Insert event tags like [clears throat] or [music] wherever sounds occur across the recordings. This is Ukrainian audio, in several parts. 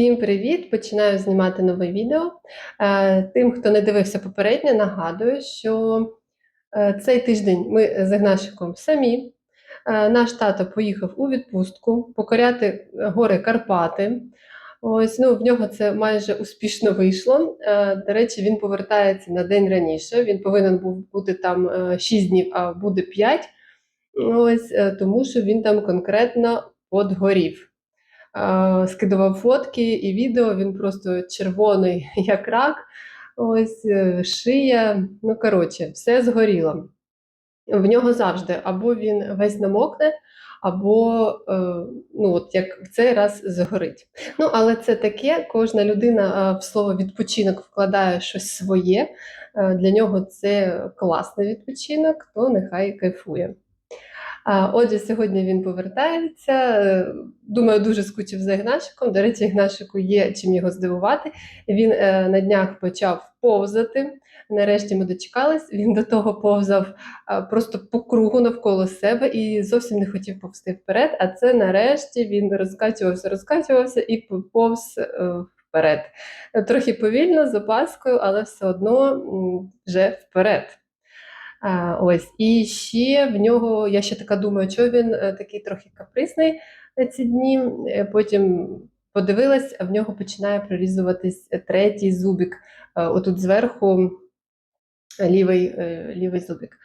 Всім привіт! Починаю знімати нове відео. Е, Тим, хто не дивився попереднє, нагадую, що е, цей тиждень ми з Ігнашиком самі. Е, Наш тато поїхав у відпустку покоряти гори Карпати. Ось ну, в нього це майже успішно вийшло. До речі, він повертається на день раніше. Він повинен був бути там 6 днів, а буде 5. Ось тому, що він там конкретно подгорів. Е, скидував фотки і відео, він просто червоний, [laughs] як рак. Ось е, шия. Ну, коротше, все згоріло. В нього завжди або він весь намокне, або е, ну, от як в цей раз згорить. Ну, але це таке, кожна людина в слово відпочинок вкладає щось своє. Для нього це класний відпочинок, то нехай кайфує. Отже, сьогодні він повертається. Е, Думаю, дуже скучив за Ігнашиком. До речі, Ігнашику є чим його здивувати. Він е, на днях почав повзати. Нарешті ми дочекались. Він до того повзав просто по кругу навколо себе і зовсім не хотів повзти вперед. А це нарешті він розкачувався, розкачувався і повз е, вперед. Трохи повільно, з опаскою, але все одно вже вперед. Ось. І ще в нього, я ще така думаю, що він е, такий трохи капризний ці дні. Е, Потім подивилась, а в нього починає прорізуватись третій зубик. Е, Отут зверху лівий, е, лівий зубик.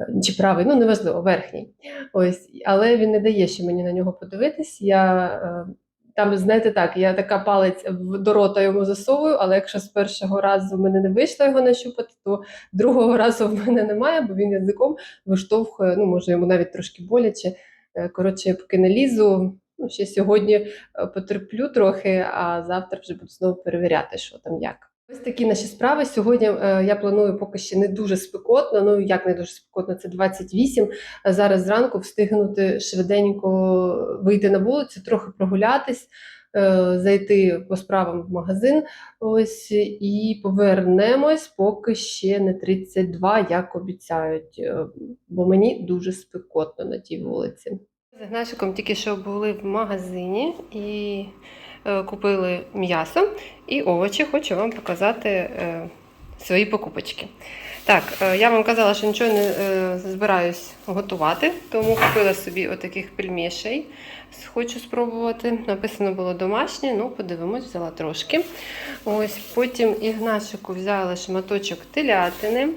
Е, Чи правий, ну неважливо, верхній. Ось. Але він не дає ще мені на нього подивитись. Я е, там, знаєте, так, я така палець до рота йому засовую, але якщо з першого разу в мене не вийшло його нащупати, то другого [laughs] разу в мене немає, бо він язиком виштовхує, ну, може, йому навіть трошки боляче. Е, Коротше, я поки не лізу, ну, ще сьогодні е, потерплю трохи, а завтра вже буду знову перевіряти, що там як. Ось такі наші справи. Сьогодні е, я планую поки ще не дуже спекотно. Ну як не дуже спекотно, це 28. А Зараз зранку встигнути швиденько вийти на вулицю, трохи прогулятись, е, зайти по справам в магазин. Ось і повернемось, поки ще не 32, як обіцяють, е, бо мені дуже спекотно на тій вулиці. З Гнашиком тільки що були в магазині і е, купили м'ясо і овочі. Хочу вам показати е, свої покупочки. Так, е, я вам казала, що нічого не е, збираюсь готувати, тому купила собі отаких пельмешей. Хочу спробувати. Написано було домашнє, ну подивимось, взяла трошки. Ось потім Ігнашику взяла шматочок телятини.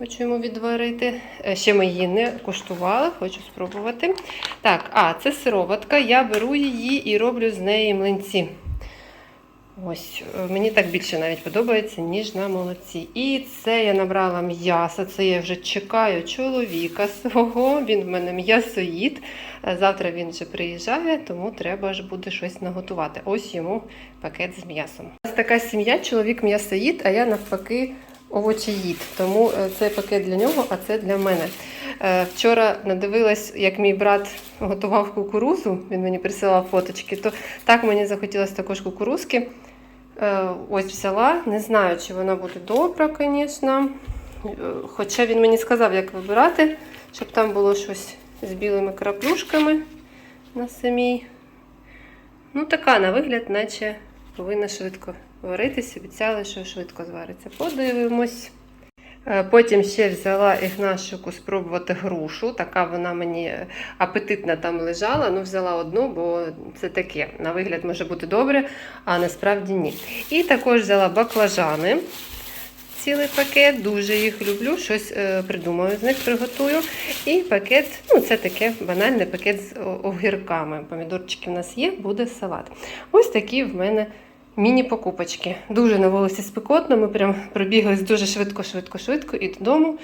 Хочу йому відварити. Е, Ще ми її не куштували, хочу спробувати. Так, а, це сироватка. Я беру її і роблю з неї млинці. Ось, е, мені так більше навіть подобається, ніж на молоці. І це я набрала м'ясо. Це я вже чекаю чоловіка свого. Він в мене м'ясоїд. Е, Завтра він вже приїжджає, тому треба ж буде щось наготувати. Ось йому пакет з м'ясом. У нас така сім'я, чоловік м'ясоїд, а я навпаки овочеїд. Тому е, це пакет для нього, а це для мене. Е, Вчора надивилась, як мій брат готував кукурузу, він мені присилав фоточки, то так мені захотілося також кукурузки. Е, Ось взяла. Не знаю, чи вона буде добра, звісно. Хоча він мені сказав, як вибирати, щоб там було щось з білими краплюшками на самій. Ну, така на вигляд, наче повинна швидко варитись. Обіцяли, що швидко звариться. Подивимось. Е, Потім ще взяла Ігнашику спробувати грушу. Така вона мені апетитна там лежала. Ну, взяла одну, бо це таке. На вигляд може бути добре, а насправді ні. І також взяла баклажани. Цілий пакет, дуже їх люблю, щось е, придумаю з них, приготую. І пакет, ну це таке банальний пакет з огірками. Помідорчики в нас є, буде салат. Ось такі в мене міні-покупочки. Дуже на вулиці спекотно. Ми прям пробіглись дуже швидко, швидко, швидко і додому.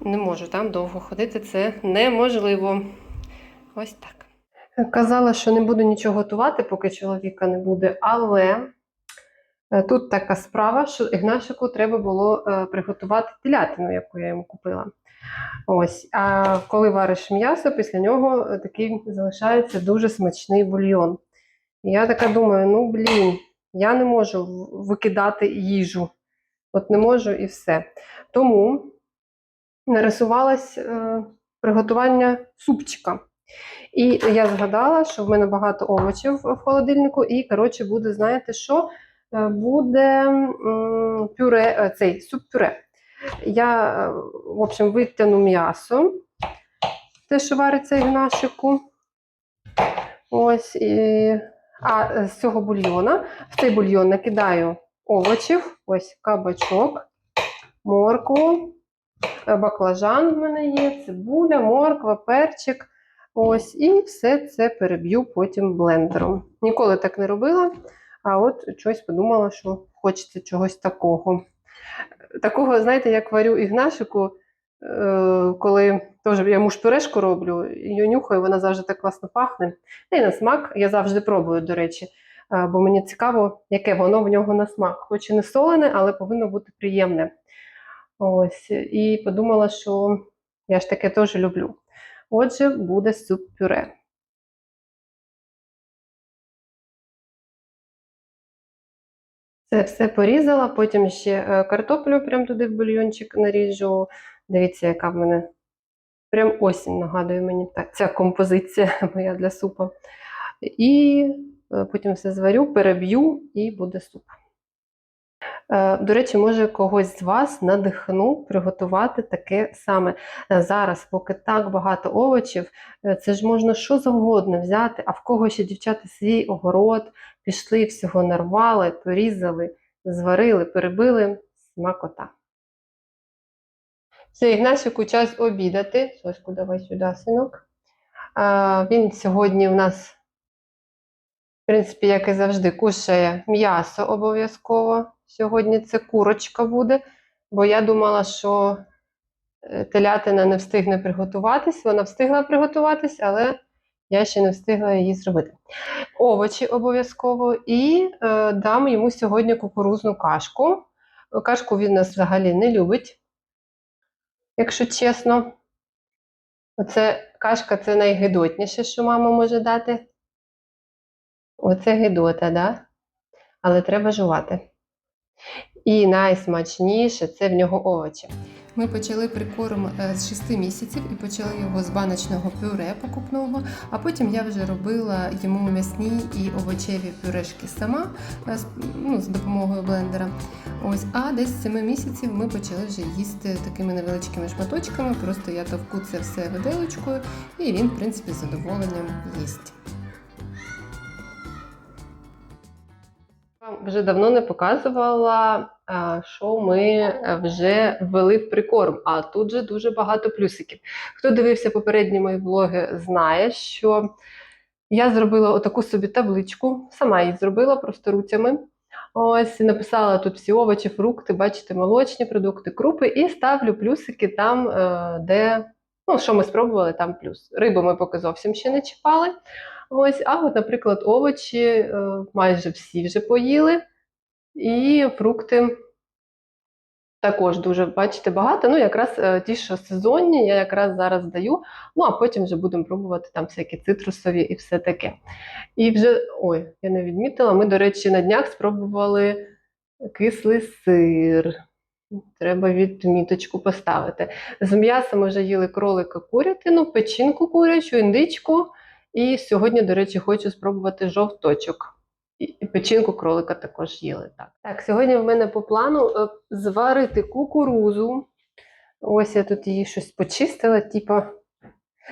Не можу там довго ходити, це неможливо. Ось так. Казала, що не буду нічого готувати, поки чоловіка не буде, але е, тут така справа, що Ігнашику треба було е, приготувати телятину, яку я йому купила. Ось, а коли вариш м'ясо, після нього е, такий залишається дуже смачний бульйон. І я така думаю: ну блін, я не можу викидати їжу. От не можу і все. Тому нарисувалось е, приготування супчика. І я згадала, що в мене багато овочів в холодильнику, і, коротше, буде, знаєте що? Е, Буде пюре, е, цей суп-пюре. Я, е, в общем, витягну м'ясо, те, що вариться в нашику. Ось, і... А з цього бульйона, в цей бульйон накидаю овочів, ось кабачок, моркву, е, баклажан в мене є, цибуля, морква, перчик. Ось, і все це переб'ю потім блендером. Ніколи так не робила, а от щось подумала, що хочеться чогось такого. Такого, знаєте, як варю ігнашику, е, коли теж я муж пюрешку роблю, її нюхаю, вона завжди так класно пахне. Та й на смак я завжди пробую, до речі, е, бо мені цікаво, яке воно в нього на смак. Хоч і не солене, але повинно бути приємне. Ось, і подумала, що я ж таке теж люблю. Отже, буде суп-пюре. Це все порізала, потім ще е, картоплю прям туди в бульйончик наріжу. Дивіться, яка в мене прям осінь нагадує мені так, ця композиція [laughs] моя для супу. І е, потім все зварю, переб'ю і буде суп. Е, До речі, може когось з вас надихну приготувати таке саме. Е, Зараз, поки так багато овочів, е, це ж можна що завгодно взяти, а в кого ще дівчата свій огород, пішли, всього нарвали, порізали, зварили, перебили. Смакота. Все, Ігнасику час обідати. Соську, давай сюди, синок. А, він сьогодні у нас, в принципі, як і завжди, кушає м'ясо обов'язково. Сьогодні це курочка буде, бо я думала, що е, телятина не встигне приготуватись. Вона встигла приготуватись, але я ще не встигла її зробити. Овочі обов'язково і е, дам йому сьогодні кукурузну кашку. Кашку він нас взагалі не любить, якщо чесно. Оце кашка це найгидотніше, що мама може дати. Оце гидота, да? Але треба жувати. І найсмачніше це в нього овочі. Ми почали прикорм е, з 6 місяців і почали його з баночного пюре покупного, а потім я вже робила йому м'ясні і овочеві пюрешки сама е, ну, з допомогою блендера. Ось, а десь з 7 місяців ми почали вже їсти такими невеличкими шматочками. Просто я товку це все виделочкою, і він, в принципі, з задоволенням їсть. Вже давно не показувала, що ми е, вже ввели в прикорм, а тут же дуже багато плюсиків. Хто дивився попередні мої влоги, знає, що я зробила отаку собі табличку, сама її зробила просто руцями. Ось написала тут всі овочі, фрукти, бачите, молочні продукти, крупи, і ставлю плюсики там, е, де ну, що ми спробували, там плюс. Рибу ми поки зовсім ще не чіпали. Ось, а от, наприклад, овочі е, майже всі вже поїли, і фрукти також дуже, бачите, багато. Ну, якраз е, ті, що сезонні, я якраз зараз даю. Ну, а потім вже будемо пробувати там всякі цитрусові і все таке. І вже, ой, я не відмітила, ми, до речі, на днях спробували кислий сир. Треба відміточку поставити. З м'яса ми вже їли кролика курятину, печінку курячу, індичку. І сьогодні, до речі, хочу спробувати жовточок. І печінку кролика також їли. Так, так сьогодні в мене по плану е, зварити кукурузу. Ось я тут її щось почистила, типа.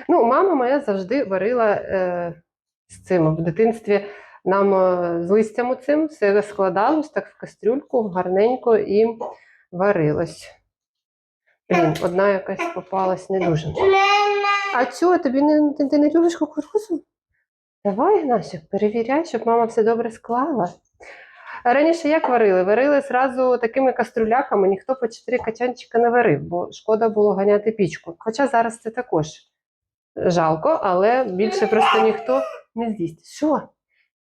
Ну, мама моя завжди варила е, з цим в дитинстві. Нам е, з листям цим все складалось так в кастрюльку, гарненько і варилось. Блін, одна якась попалась не дуже. А чого, тобі не, ти, ти не любиш кукурузу? Давай, Гнасик, перевіряй, щоб мама все добре склала. Раніше як варили? Варили зразу такими каструляками, ніхто по 4 качанчика не варив, бо шкода було ганяти пічку. Хоча зараз це також жалко, але більше просто ніхто не з'їсть. Що?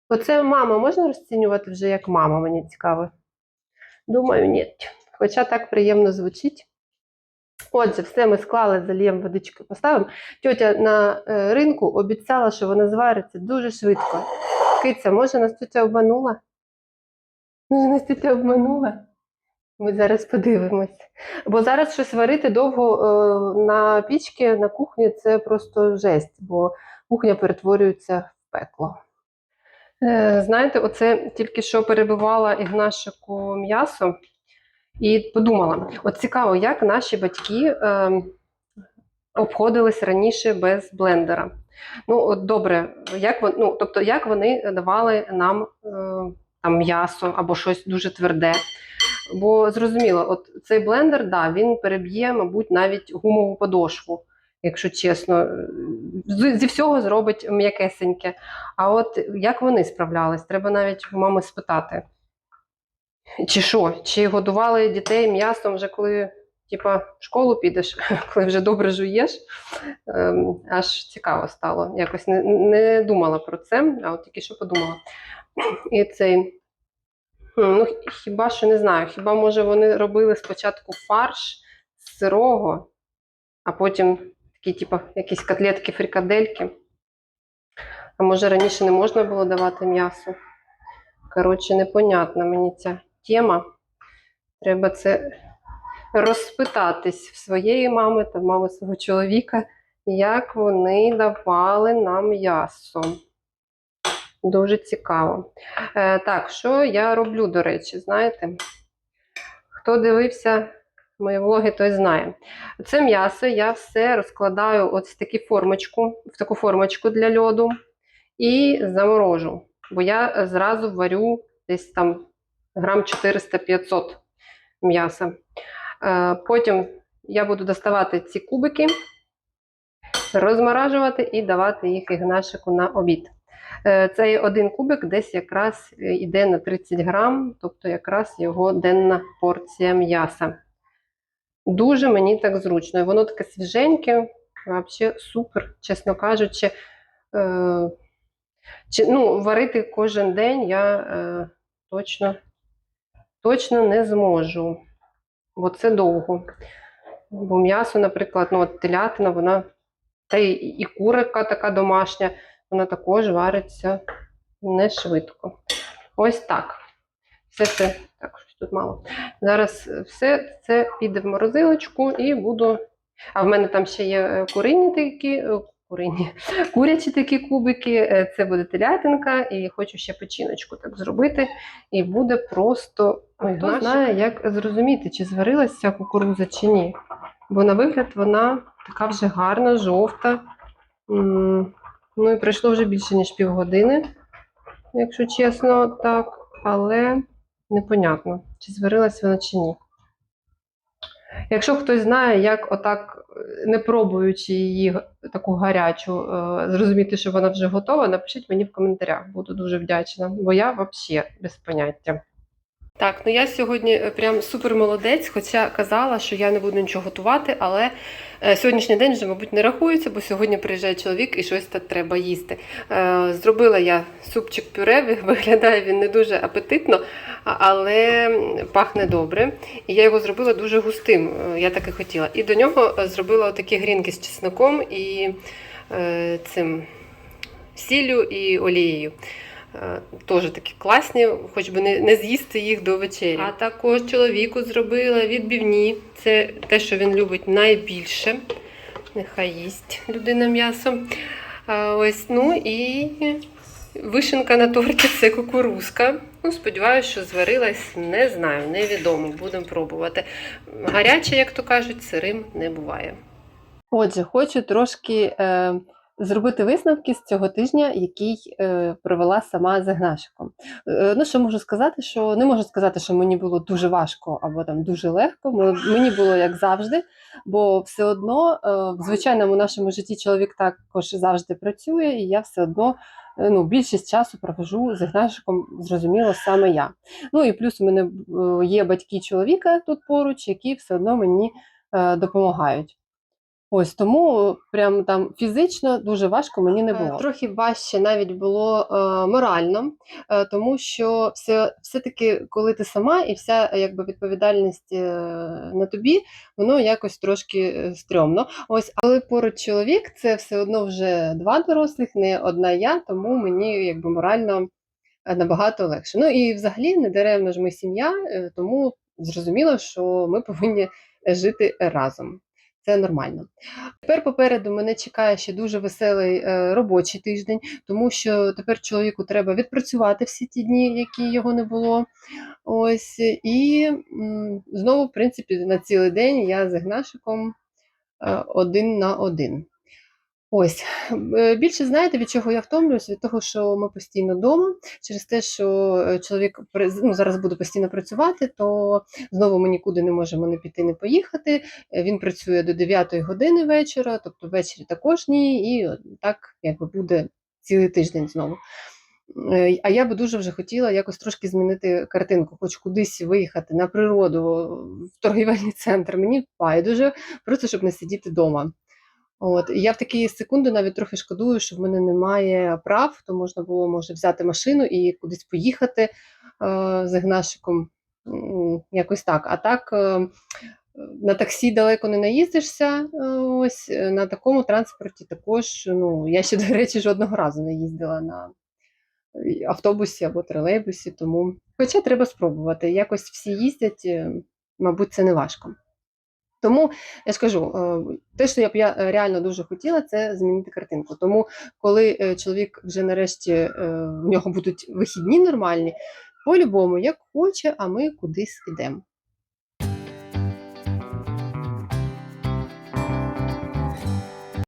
Оце мама можна розцінювати вже як мама, мені цікаво. Думаю, ні. Хоча так приємно звучить. Отже, все ми склали, зальємо водички, поставимо. Тьотя на е, ринку обіцяла, що вона звариться дуже швидко. Киця, може, нас тетя обманула? Може, нас тетя обманула? Ми зараз подивимось. Бо зараз щось варити довго е, на пічці, на кухні це просто жесть, бо кухня перетворюється в пекло. Е, Знаєте, оце тільки що перебивала Ігнашику м'ясо і подумала: от цікаво, як наші батьки е, обходились раніше без блендера. Ну, от добре, як вони, ну, тобто, як вони давали нам е, там м'ясо або щось дуже тверде. Бо зрозуміло, от цей блендер, да, він переб'є, мабуть, навіть гумову подошву, якщо чесно. Зі всього зробить м'якесеньке. А от як вони справлялись, треба навіть у мами спитати. Чи що? Чи годували дітей м'ясом вже коли типа, в школу підеш, [laughs] коли вже добре жуєш? Ем, аж цікаво стало. Якось не, не думала про це, а от тільки що подумала. [clears throat] І цей. Ну, хіба що не знаю, хіба може вони робили спочатку фарш з сирого, а потім такі, типу, якісь котлетки, фрикадельки. А може раніше не можна було давати м'ясо? Коротше, непонятна мені ця тема. Треба це розпитатись в своєї мами та мами свого чоловіка, як вони давали нам м'ясо. Дуже цікаво. Е, так, що я роблю, до речі, знаєте? Хто дивився мої влоги, той знає. Це м'ясо я все розкладаю от в таку формочку, в таку формочку для льоду і заморожу. Бо я зразу варю десь там грам 400-500 м'яса. Е, потім я буду доставати ці кубики, розморажувати і давати їх ігнашику на обід. Е, Цей один кубик десь якраз е, йде на 30 грам, тобто якраз його денна порція м'яса. Дуже мені так зручно. І воно таке свіженьке, взагалі супер, чесно кажучи. Е, чи, ну, варити кожен день я е, точно, точно не зможу, бо це довго. Бо м'ясо, наприклад, ну, от телятина, вона та й, і курика така домашня, вона також вариться не швидко. Ось так. Все це, так, тут мало. Зараз все це піде в морозилочку і буду. А в мене там ще є е, курині такі, е, курині, [laughs] курячі такі кубики. е, Це буде телятинка, і хочу ще печіночку так зробити. І буде просто. Ой, хто знає, як зрозуміти, чи зварилася ця кукуруза, чи ні. Бо на вигляд вона така вже гарна, жовта. Ну і пройшло вже більше, ніж півгодини, якщо чесно, так. Але непонятно, чи зварилась вона чи ні. Якщо хтось знає, як отак, не пробуючи її таку гарячу, е, зрозуміти, що вона вже готова, напишіть мені в коментарях. Буду дуже вдячна, бо я взагалі без поняття. Так, ну я сьогодні е, прям супер молодець, хоча казала, що я не буду нічого готувати, але е, сьогоднішній день вже, мабуть, не рахується, бо сьогодні приїжджає чоловік і щось так треба їсти. Е, Зробила я супчик пюре, [laughs] виглядає він не дуже апетитно, але пахне добре. І я його зробила дуже густим, я так і хотіла. І до нього зробила такі грінки з чесноком і цим сіллю і олією. Е, Теж такі класні, хоч би не, не з'їсти їх до вечері. А також чоловіку зробила відбівні. Це те, що він любить найбільше. Нехай їсть людина м'ясо. А, ось, ну і вишенка на торті це кукурузка. Ну, сподіваюся, що зварилась, не знаю, невідомо. Будемо пробувати. Гаряче, як то кажуть, сирим не буває. Отже, хочу трошки е, зробити висновки з цього тижня, який е, провела сама з Гнашиком. Е, ну, що можу сказати, що не можу сказати, що мені було дуже важко або там дуже легко. Мені було як завжди, бо все одно е, в звичайному нашому житті чоловік також завжди працює, і я все одно ну, більшість часу провожу з Гнашиком, зрозуміло, саме я. Ну і плюс у мене є батьки чоловіка тут поруч, які все одно мені допомагають. Ось тому прям там фізично дуже важко мені не було. Трохи важче навіть було е, морально, е, тому що все, все-таки, коли ти сама і вся якби відповідальність е, на тобі, воно якось трошки е, стрьомно. Ось, але поруч чоловік це все одно вже два дорослих, не одна я, тому мені якби морально е, набагато легше. Ну і взагалі не даремно ж ми сім'я, е, тому зрозуміло, що ми повинні жити разом. Це нормально. Тепер попереду мене чекає ще дуже веселий е, робочий тиждень, тому що тепер чоловіку треба відпрацювати всі ті дні, які його не було. Ось і знову, в принципі, на цілий день я з Ігнашиком е, один на один. Ось Е, більше знаєте, від чого я втомлююсь? Від того, що ми постійно вдома, через те, що е, чоловік ну, зараз буде постійно працювати, то знову ми нікуди не можемо не піти, не поїхати. Е, Він працює до 9 години вечора, тобто ввечері також ні, і так якби буде цілий тиждень знову. А я би дуже вже хотіла якось трошки змінити картинку, хоч кудись виїхати на природу, в торгівельний центр. Мені байдуже, просто щоб не сидіти вдома. От і я в такі секунди навіть трохи шкодую, що в мене немає прав, то можна було може взяти машину і кудись поїхати е, з Ігнашиком. Якось так. А так е, на таксі далеко не наїздишся. е, Ось е, на такому транспорті також. Ну я ще [laughs] до речі жодного разу не їздила на автобусі або тролейбусі, тому хоча треба спробувати. Якось всі їздять, е, мабуть, це не важко. Тому я ж кажу, е, те, що я б я е, реально дуже хотіла, це змінити картинку. Тому, коли е, чоловік вже нарешті в нього будуть вихідні нормальні, по-любому, як хоче, а ми кудись ідемо.